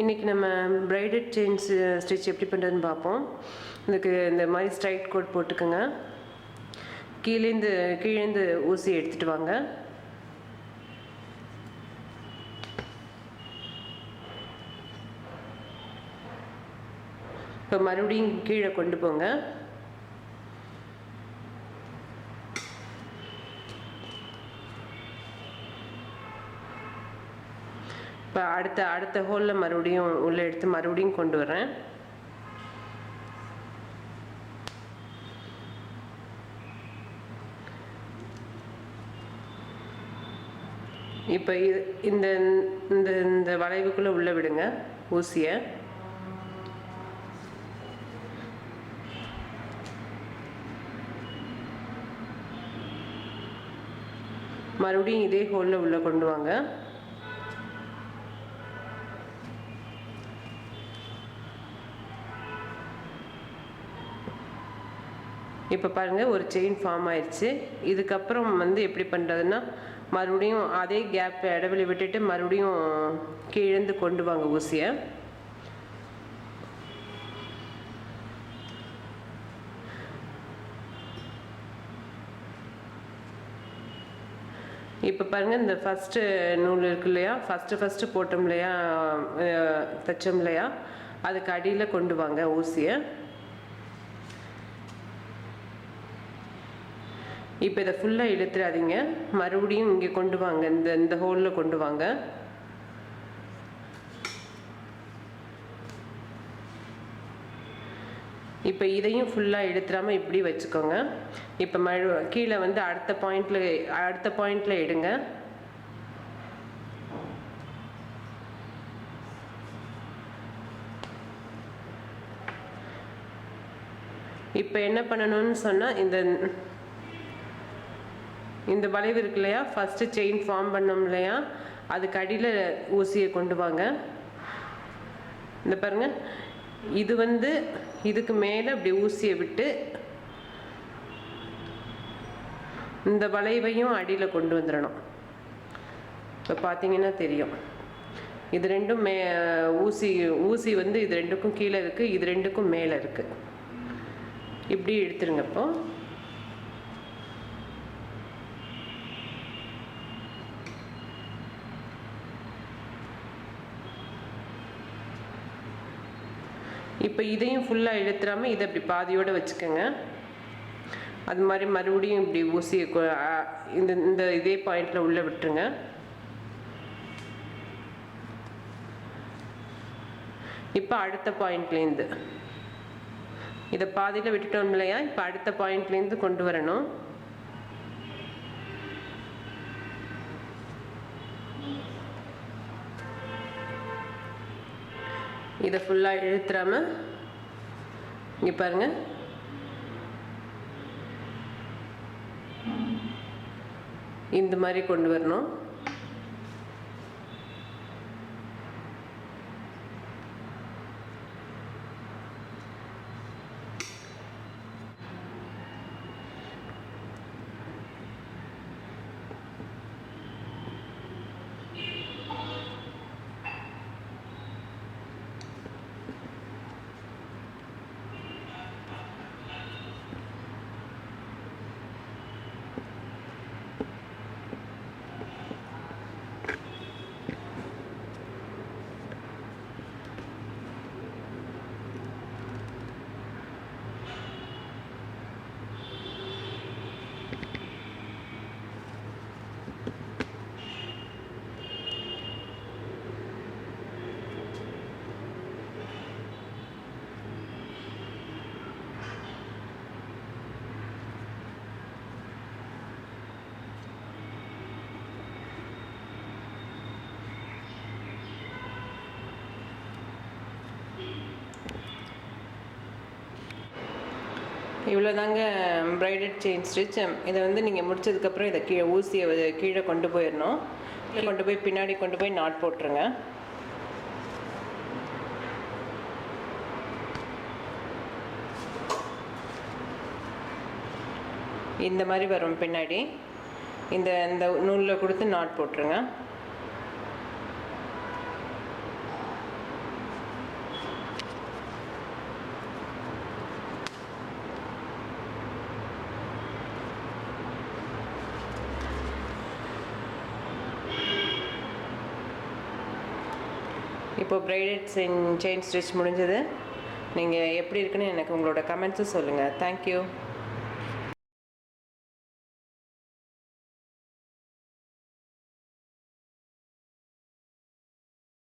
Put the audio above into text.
இன்றைக்கி நம்ம ப்ரைடட் chains stitch எப்படி பண்ணுறதுன்னு பார்ப்போம். இதுக்கு இந்த மாதிரி ஸ்ட்ரைட் கோட் போட்டுக்கோங்க. கீழேந்து கீழேந்து ஊசி எடுத்துகிட்டு வாங்க. இப்போ மறுபடியும் கீழே கொண்டு போங்க. இப்போ அடுத்த அடுத்த ஹோலில் மறுபடியும் உள்ளே எடுத்து மறுபடியும் கொண்டு வரேன் இப்போ இது இந்த இந்த இந்த வளைவுக்குள்ளே உள்ளே விடுங்க ஊசியை. மறுபடியும் இதே ஹோலில் உள்ளே கொண்டு வாங்க. இப்போ பாருங்கள் ஒரு செயின் ஃபார்ம் ஆயிடுச்சு இதுக்கப்புறம் வந்து எப்படி பண்ணுறதுன்னா மறுபடியும் அதே கேப் இடைவெளி விட்டுட்டு மறுபடியும் கீழேந்து கொண்டு வாங்க ஊசியை. இப்போ பாருங்கள் இந்த ஃபஸ்ட்டு நூல் இருக்கு இல்லையா? ஃபஸ்ட்டு ஃபஸ்ட்டு போட்டோம் இல்லையா? தைச்சோம் இல்லையா? அதுக்கு அடியில் கொண்டு வாங்க ஊசியை. இப்போ இதை ஃபுல்லாக இழுத்துறாதீங்க. மறுபடியும் இங்கே கொண்டு வாங்க. இந்த இந்த ஹோலில் கொண்டு வாங்க. இப்போ இதையும் ஃபுல்லாக எடுத்துடாமல் இப்படி வச்சுக்கோங்க. இப்போ மழு கீழே வந்து அடுத்த பாயிண்டில் அடுத்த பாயிண்டில் எடுங்க இப்போ என்ன பண்ணணும்னு சொன்னால் இந்த இந்த வளைவு இருக்கு இல்லையா? ஃபஸ்ட்டு செயின் ஃபார்ம் பண்ணோம் இல்லையா? அதுக்கு அடியில் ஊசியை கொண்டு வாங்க. இந்த பாருங்க. இது வந்து இதுக்கு மேலே இப்படி ஊசியை விட்டு இந்த வளைவையும் அடியில் கொண்டு வந்துடணும். இப்போ பார்த்தீங்கன்னா தெரியும். இது ரெண்டும் மே ஊசி ஊசி வந்து இது ரெண்டுக்கும் கீழே இருக்குது இது ரெண்டுக்கும் மேலே இருக்குது இப்படி எடுத்துருங்க இப்போ. இப்போ இதையும் ஃபுல்லாக இழுத்துறாமல் இதை இப்படி பாதியோடு வச்சுக்கோங்க. அது மாதிரி மறுபடியும் இப்படி ஊசியை இந்த இந்த இதே பாயிண்டில் உள்ளே விட்டுருங்க. இப்போ அடுத்த பாயிண்ட்லேருந்து இதை பாதியில் விட்டுட்டோம் இல்லையா? இப்போ அடுத்த பாயிண்ட்லேருந்து கொண்டு வரணும். இதை ஃபுல்லாக இழுத்துறாமல் இங்கே பாருங்க. இந்த மாதிரி கொண்டு வரணும். இவ்வளோ தாங்க ப்ரைடட் செயின் ஸ்டிச் இதை வந்து நீங்கள் முடிச்சதுக்கப்புறம் இதை கீழே ஊசியை கீழே கொண்டு போயிடணும். கீழே கொண்டு போய் பின்னாடி கொண்டு போய் நாட் போட்டுருங்க. இந்த மாதிரி வரும் பின்னாடி. இந்த இந்த நூலில் கொடுத்து நாட் போட்டுருங்க. இப்போ பிரைடட் செயின் செயின் ஸ்டிச் முடிஞ்சது. நீங்கள் எப்படி இருக்குன்னு எனக்கு உங்களோட கமெண்ட்ஸும் சொல்லுங்கள் தேங்க்யூ